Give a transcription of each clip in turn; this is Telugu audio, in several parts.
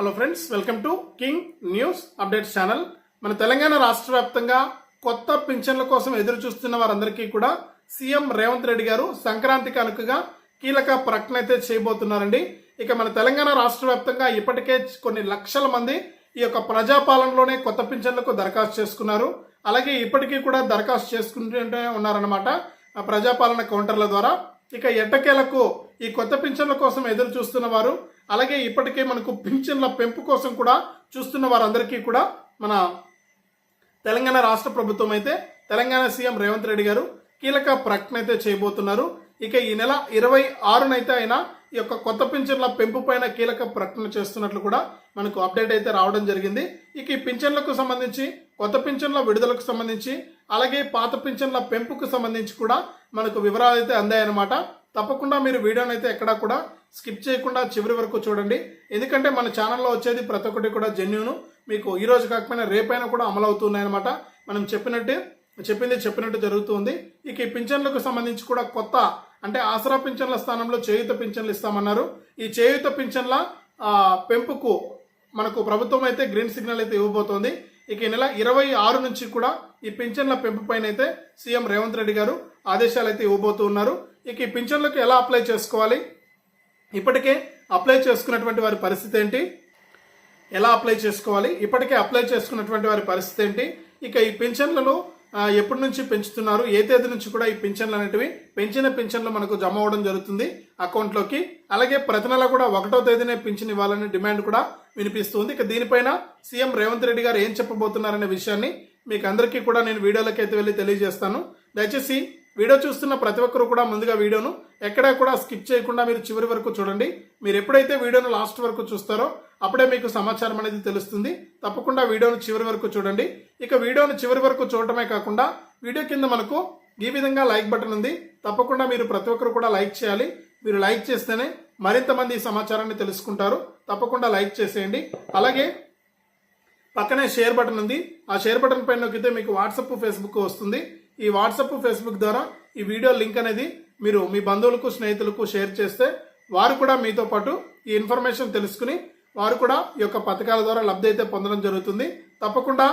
Hello friends welcome to King news updates channel మన తెలంగాణ రాష్ట్ర వ్యాప్తంగా కొత్త పింఛన్ల కోసం ఎదురు చూస్తున్న వారందరికీ కూడా సీఎం రేవంత్ రెడ్డి గారు సంక్రాంతి కనుకగా కీలక ప్రకటన అయితే చేయబోతున్నారండి. ఇక మన తెలంగాణ రాష్ట్ర వ్యాప్తంగా ఇప్పటికే కొన్ని లక్షల మంది ఈ యొక్క ప్రజాపాలనలోనే కొత్త పింఛన్లకు దరఖాస్తు చేసుకున్నారు. అలాగే ఇప్పటికీ కూడా దరఖాస్తు చేసుకుంటూనే ఉన్నారన్నమాట ప్రజాపాలన కౌంటర్ల ద్వారా. ఇక ఎట్టకేలకు ఈ కొత్త పింఛన్ల కోసం ఎదురు చూస్తున్న వారు అలాగే ఇప్పటికే మనకు పింఛన్ల పెంపు కోసం కూడా చూస్తున్న వారందరికీ కూడా మన తెలంగాణ రాష్ట్ర ప్రభుత్వం అయితే తెలంగాణ సీఎం రేవంత్ రెడ్డి గారు కీలక ప్రకటన అయితే చేయబోతున్నారు. ఇక ఈ నెల ఇరవై ఆరునైతే ఆయన ఈ యొక్క కొత్త పింఛన్ల పెంపు పైన కీలక ప్రకటన చేస్తున్నట్లు కూడా మనకు అప్డేట్ అయితే రావడం జరిగింది. ఇక ఈ పింఛన్లకు సంబంధించి కొత్త పింఛన్ల విడుదలకు సంబంధించి అలాగే పాత పింఛన్ల పెంపుకు సంబంధించి కూడా మనకు వివరాలు అయితే అందాయన్నమాట. తప్పకుండా మీరు వీడియోనైతే ఎక్కడా కూడా స్కిప్ చేయకుండా చివరి వరకు చూడండి. ఎందుకంటే మన ఛానల్లో వచ్చేది ప్రతి ఒక్కటి కూడా జెన్యూను మీకు ఈ రోజు కాకపోయినా రేపైనా కూడా అమలు అవుతున్నాయన్నమాట మనం చెప్పినట్టే చెప్పింది చెప్పినట్టు జరుగుతుంది. ఇక ఈ పింఛన్లకు సంబంధించి కూడా కొత్త అంటే ఆసరా పింఛన్ల స్థానంలో చేయుత పింఛన్లు ఇస్తామన్నారు. ఈ చేయుత పింఛన్ల పెంపుకు మనకు ప్రభుత్వం అయితే గ్రీన్ సిగ్నల్ అయితే ఇవ్వబోతోంది. ఇక ఈ నెల ఇరవై ఆరు నుంచి కూడా ఈ పింఛన్ల పెంపు పైన అయితే సీఎం రేవంత్ రెడ్డి గారు ఆదేశాలు అయితే ఇవ్వబోతూ ఉన్నారు ఇక ఈ పింఛన్లకు ఎలా అప్లై చేసుకోవాలి? ఇప్పటికే అప్లై చేసుకున్నటువంటి వారి పరిస్థితి ఏంటి? ఎలా అప్లై చేసుకోవాలి? ఇప్పటికే అప్లై చేసుకున్నటువంటి వారి పరిస్థితి ఏంటి? ఇక ఈ పింఛన్లలో ఎప్పటి నుంచి పెంచుతున్నారు? ఏ తేదీ నుంచి కూడా ఈ పింఛన్లు అనేటివి పెంచిన పింఛన్లు మనకు జమ అవ్వడం జరుగుతుంది అకౌంట్లోకి. అలాగే ప్రతి నెల కూడా ఒకటో తేదీనే పింఛన్ ఇవ్వాలనే డిమాండ్ కూడా వినిపిస్తుంది. ఇక దీనిపైన సీఎం రేవంత్ రెడ్డి గారు ఏం చెప్పబోతున్నారనే విషయాన్ని మీకు అందరికీ కూడా నేను వీడియోలోకి అయితే వెళ్ళి తెలియజేస్తాను. దయచేసి వీడియో చూస్తున్న ప్రతి ఒక్కరు కూడా ముందుగా వీడియోను ఎక్కడా కూడా స్కిప్ చేయకుండా మీరు చివరి వరకు చూడండి. మీరు ఎప్పుడైతే వీడియోను లాస్ట్ వరకు చూస్తారో అప్పుడే మీకు సమాచారం అనేది తెలుస్తుంది. తప్పకుండా వీడియోను చివరి వరకు చూడండి. ఇక వీడియోను చివరి వరకు చూడటమే కాకుండా వీడియో కింద మనకు ఈ విధంగా లైక్ బటన్ ఉంది. తప్పకుండా మీరు ప్రతి ఒక్కరు కూడా లైక్ చేయాలి. మీరు లైక్ చేస్తేనే మరింత మంది ఈ సమాచారాన్ని తెలుసుకుంటారు. తప్పకుండా లైక్ చేసేయండి. అలాగే పక్కనే షేర్ బటన్ ఉంది. ఆ షేర్ బటన్ పైన నొక్కితే మీకు వాట్సప్ ఫేస్బుక్ వస్తుంది. ఈ వాట్సప్ ఫేస్బుక్ ద్వారా ఈ వీడియో లింక్ అనేది మీరు మీ బంధువులకు స్నేహితులకు షేర్ చేస్తే వారు కూడా మీతో పాటు ఈ ఇన్ఫర్మేషన్ తెలుసుకుని వారు కూడా ఈ యొక్క పథకాల ద్వారా లబ్ధి అయితే పొందడం జరుగుతుంది. తప్పకుండా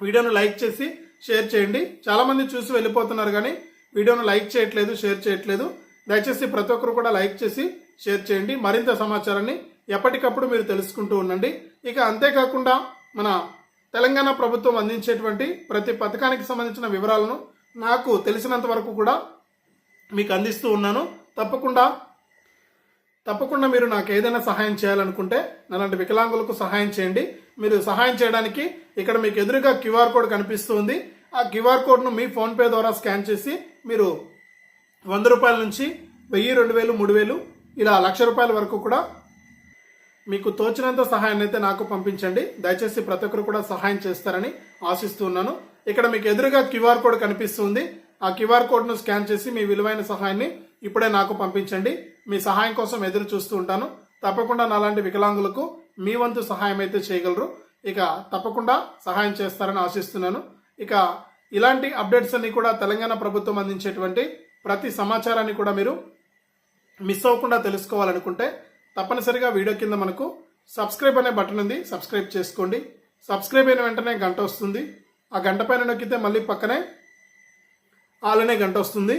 వీడియోను లైక్ చేసి షేర్ చేయండి. చాలామంది చూసి వెళ్ళిపోతున్నారు కానీ వీడియోను లైక్ చేయట్లేదు షేర్ చేయట్లేదు. దయచేసి ప్రతి ఒక్కరు కూడా లైక్ చేసి షేర్ చేయండి. మరింత సమాచారాన్ని ఎప్పటికప్పుడు మీరు తెలుసుకుంటూ ఉండండి. ఇక అంతేకాకుండా మన తెలంగాణ ప్రభుత్వం అందించేటువంటి ప్రతి పథకానికి సంబంధించిన వివరాలను నాకు తెలిసినంత వరకు కూడా మీకు అందిస్తూ ఉన్నాను. తప్పకుండా తప్పకుండా మీరు నాకు ఏదైనా సహాయం చేయాలనుకుంటే అలాంటి వికలాంగులకు సహాయం చేయండి. మీరు సహాయం చేయడానికి ఇక్కడ మీకు ఎదురుగా క్యూఆర్ కోడ్ కనిపిస్తుంది. ఆ క్యూఆర్ కోడ్ను మీ ఫోన్పే ద్వారా స్కాన్ చేసి మీరు వంద రూపాయల నుంచి వెయ్యి రెండు వేలు మూడు వేలు ఇలా లక్ష రూపాయల వరకు కూడా మీకు తోచినంత సహాయాన్ని అయితే నాకు పంపించండి. దయచేసి ప్రతి ఒక్కరు కూడా సహాయం చేస్తారని ఆశిస్తున్నాను ఇక్కడ మీకు ఎదురుగా క్యూఆర్ కోడ్ కనిపిస్తుంది. ఆ క్యూఆర్ కోడ్ను స్కాన్ చేసి మీ విలువైన సహాయాన్ని ఇప్పుడే నాకు పంపించండి. మీ సహాయం కోసం ఎదురు చూస్తూ ఉంటాను. తప్పకుండా నాలాంటి వికలాంగులకు మీ వంతు సహాయం అయితే చేయగలరు. ఇక తప్పకుండా సహాయం చేస్తారని ఆశిస్తున్నాను. ఇక ఇలాంటి అప్డేట్స్ అన్ని కూడా తెలంగాణ ప్రభుత్వం అందించేటువంటి ప్రతి సమాచారాన్ని కూడా మీరు మిస్ అవ్వకుండా తెలుసుకోవాలనుకుంటే తప్పనిసరిగా వీడియో కింద మనకు సబ్స్క్రైబ్ అనే బటన్ ఉంది. సబ్స్క్రైబ్ చేసుకోండి. సబ్స్క్రైబ్ అయిన వెంటనే గంట వస్తుంది. ఆ గంట పైన నొక్కితే మళ్ళీ పక్కనే ఆల్ అనే గంట వస్తుంది.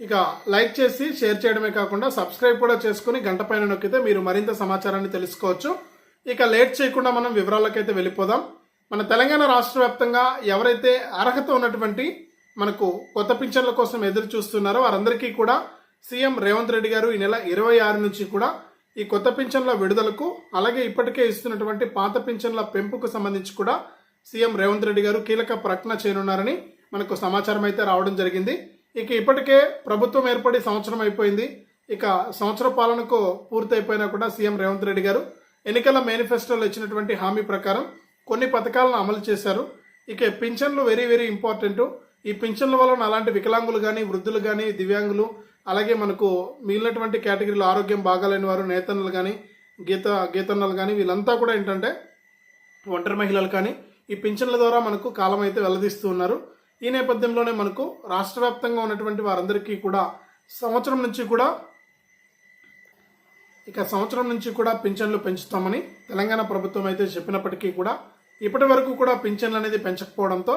ఇక లైక్ చేసి షేర్ చేయడమే కాకుండా సబ్స్క్రైబ్ కూడా చేసుకుని గంట పైన నొక్కితే మీరు మరింత సమాచారాన్ని తెలుసుకోవచ్చు. ఇక లేట్ చేయకుండా మనం వివరాలకైతే వెళ్ళిపోదాం. మన తెలంగాణ రాష్ట్ర వ్యాప్తంగా ఎవరైతే అర్హత ఉన్నటువంటి మనకు కొత్త పింఛన్ల కోసం ఎదురు చూస్తున్నారో వారందరికీ కూడా సీఎం రేవంత్ రెడ్డి గారు ఈ నెల ఇరవై ఆరు నుంచి కూడా ఈ కొత్త పింఛన్ల విడుదలకు అలాగే ఇప్పటికే ఇస్తున్నటువంటి పాత పింఛన్ల పెంపుకు సంబంధించి కూడా సీఎం రేవంత్ రెడ్డి గారు కీలక ప్రకటన చేయనున్నారని మనకు సమాచారం అయితే రావడం జరిగింది. ఇక ఇప్పటికే ప్రభుత్వం ఏర్పడి సంవత్సరం అయిపోయింది. ఇక సంవత్సర పాలనకు పూర్తయిపోయినా కూడా సీఎం రేవంత్ రెడ్డి గారు ఎన్నికల మేనిఫెస్టోలో ఇచ్చినటువంటి హామీ ప్రకారం కొన్ని పథకాలను అమలు చేశారు. ఇక పింఛన్లు వెరీ వెరీ ఇంపార్టెంట్. ఈ పింఛన్ల వలన అలాంటి వికలాంగులు కానీ వృద్ధులు కానీ దివ్యాంగులు అలాగే మనకు మిగిలినటువంటి కేటగిరీలో ఆరోగ్యం బాగాలేని వారు నేతన్నలు కానీ గీత గీతన్నలు కానీ వీళ్ళంతా కూడా ఏంటంటే ఒంటరి మహిళలు కానీ ఈ పింఛన్ల ద్వారా మనకు కాలం అయితే వెల్లదీస్తూ ఉన్నారు. ఈ నేపథ్యంలోనే మనకు రాష్ట్ర వ్యాప్తంగా ఉన్నటువంటి వారందరికీ కూడా సంవత్సరం నుంచి కూడా ఇక సంవత్సరం నుంచి కూడా పింఛన్లు పెంచుతామని తెలంగాణ ప్రభుత్వం అయితే చెప్పినప్పటికీ కూడా ఇప్పటి వరకు కూడా పింఛన్లు అనేది పెంచకపోవడంతో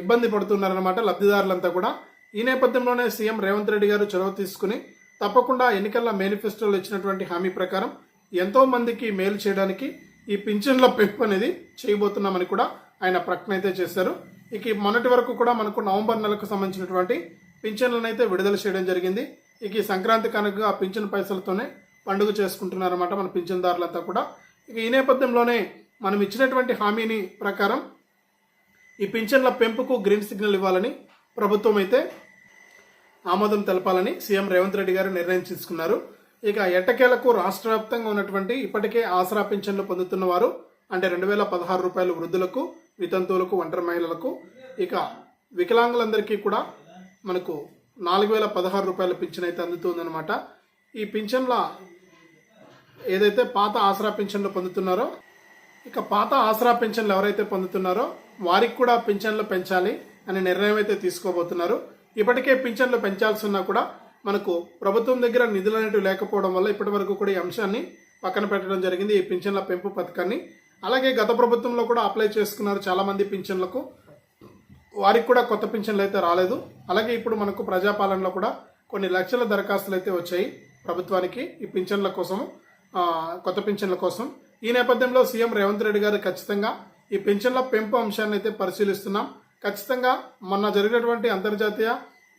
ఇబ్బంది పడుతున్నారన్నమాట లబ్ధిదారులంతా కూడా. ఈ నేపథ్యంలోనే సీఎం రేవంత్ రెడ్డి గారు చొరవ తీసుకుని తప్పకుండా ఎన్నికల మేనిఫెస్టోలో ఇచ్చినటువంటి హామీ ప్రకారం ఎంతో మందికి మేలు చేయడానికి ఈ పింఛన్ల పెంపు అనేది చేయబోతున్నామని కూడా ఆయన ప్రకటన అయితే చేశారు. ఇక మొన్నటి వరకు కూడా మనకు నవంబర్ నెలకు సంబంధించినటువంటి పింఛన్లను అయితే విడుదల చేయడం జరిగింది. ఇక ఈ సంక్రాంతి కనుక ఆ పింఛన్ పైసలతోనే పండుగ చేసుకుంటున్నారన్నమాట మన పింఛన్దారులంతా కూడా. ఇక ఈ నేపథ్యంలోనే మనం ఇచ్చినటువంటి హామీని ప్రకారం ఈ పింఛన్ల పెంపుకు గ్రీన్ సిగ్నల్ ఇవ్వాలని ప్రభుత్వం అయితే ఆమోదం తెలపాలని సీఎం రేవంత్ రెడ్డి గారు నిర్ణయం తీసుకున్నారు. ఇక ఎట్టకేలకు రాష్ట్ర వ్యాప్తంగా ఉన్నటువంటి ఇప్పటికే ఆసరా పింఛన్లు పొందుతున్న వారు అంటే రెండు వేల పదహారు రూపాయలు వృద్ధులకు వితంతువులకు ఒంటరి మహిళలకు ఇక వికలాంగులందరికీ కూడా మనకు నాలుగు వేల పదహారు రూపాయల పింఛన్ అయితే అందుతుందన్నమాట. ఈ పింఛన్ల ఏదైతే పాత ఆసరా పింఛన్లు పొందుతున్నారో ఇక పాత ఆసరా పింఛన్లు ఎవరైతే పొందుతున్నారో వారికి కూడా పింఛన్లు పెంచాలి. అనే నిర్ణయం అయితే తీసుకోబోతున్నారు. ఇప్పటికే పింఛన్లు పెంచాల్సి ఉన్నా కూడా మనకు ప్రభుత్వం దగ్గర నిధులు అనేవి లేకపోవడం వల్ల ఇప్పటి వరకు కూడా ఈ అంశాన్ని పక్కన పెట్టడం జరిగింది ఈ పింఛన్ల పెంపు పథకాన్ని. అలాగే గత ప్రభుత్వంలో కూడా అప్లై చేసుకున్నారు చాలామంది పింఛన్లకు. వారికి కూడా కొత్త పింఛన్లు అయితే రాలేదు. అలాగే ఇప్పుడు మనకు ప్రజాపాలనలో కూడా కొన్ని లక్షల దరఖాస్తులు అయితే వచ్చాయి ప్రభుత్వానికి ఈ పింఛన్ల కోసం కొత్త పింఛన్ల కోసం. ఈ నేపథ్యంలో సీఎం రేవంత్ రెడ్డి గారు ఖచ్చితంగా ఈ పింఛన్ల పెంపు అంశాన్ని అయితే పరిశీలిస్తున్నాం. ఖచ్చితంగా మొన్న జరిగినటువంటి అంతర్జాతీయ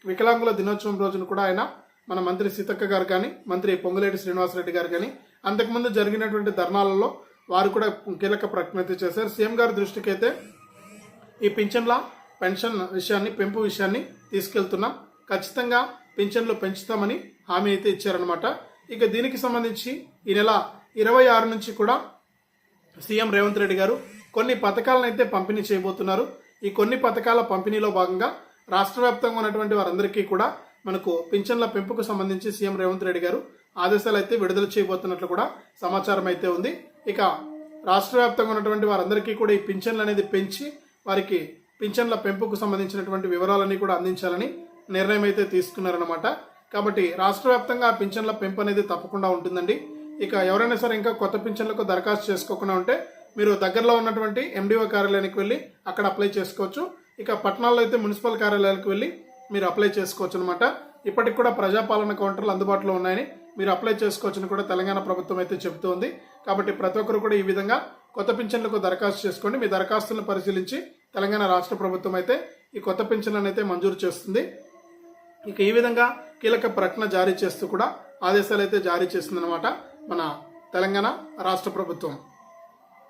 వికలాంగుల దినోత్సవం రోజున కూడా ఆయన మన మంత్రి సీతక్క గారు కానీ మంత్రి పొంగులేటి శ్రీనివాసరెడ్డి గారు కానీ అంతకుముందు జరిగినటువంటి ధర్నాలలో వారు కూడా కీలక ప్రకటన చేశారు. సీఎం గారి దృష్టికి అయితే ఈ పింఛన్ల పెన్షన్ విషయాన్ని పెంపు విషయాన్ని తీసుకెళ్తున్నాం. ఖచ్చితంగా పింఛన్లు పెంచుతామని హామీ అయితే ఇచ్చారనమాట ఇక దీనికి సంబంధించి ఈ నెల ఇరవై ఆరు నుంచి కూడా సీఎం రేవంత్ రెడ్డి గారు కొన్ని పథకాలను అయితే పంపిణీ చేయబోతున్నారు. ఈ కొన్ని పథకాల పంపిణీలో భాగంగా రాష్ట్ర వ్యాప్తంగా ఉన్నటువంటి వారందరికీ కూడా మనకు పింఛన్ల పెంపుకు సంబంధించి సీఎం రేవంత్ రెడ్డి గారు ఆదేశాలు అయితే విడుదల చేయబోతున్నట్లు కూడా సమాచారం అయితే ఉంది. ఇక రాష్ట్ర వ్యాప్తంగా ఉన్నటువంటి వారందరికీ కూడా ఈ పింఛన్లు అనేది పెంచి వారికి పింఛన్ల పెంపుకు సంబంధించినటువంటి వివరాలన్నీ కూడా అందించాలని నిర్ణయం అయితే తీసుకున్నారనమాట కాబట్టి రాష్ట్ర వ్యాప్తంగా పింఛన్ల పెంపు అనేది తప్పకుండా ఉంటుందండి. ఇక ఎవరైనా సరే ఇంకా కొత్త పింఛన్లకు దరఖాస్తు చేసుకోకుండా ఉంటే మీరు దగ్గరలో ఉన్నటువంటి ఎండిఓ కార్యాలయానికి వెళ్ళి అక్కడ అప్లై చేసుకోవచ్చు. ఇక పట్టణాల్లో అయితే మున్సిపల్ కార్యాలయాలకు వెళ్ళి మీరు అప్లై చేసుకోవచ్చు అనమాట ఇప్పటికి కూడా ప్రజాపాలన కౌంటర్లు అందుబాటులో ఉన్నాయని మీరు అప్లై చేసుకోవచ్చని కూడా తెలంగాణ ప్రభుత్వం అయితే చెబుతోంది. కాబట్టి ప్రతి ఒక్కరు కూడా ఈ విధంగా కొత్త పింఛన్లకు దరఖాస్తు చేసుకోండి మీ దరఖాస్తులను పరిశీలించి తెలంగాణ రాష్ట్ర ప్రభుత్వం అయితే ఈ కొత్త పింఛన్లను అయితే మంజూరు చేస్తుంది. ఇక ఈ విధంగా కీలక ప్రకటన జారీ చేస్తూ కూడా ఆదేశాలు అయితే జారీ చేసిందనమాట మన తెలంగాణ రాష్ట్ర ప్రభుత్వం.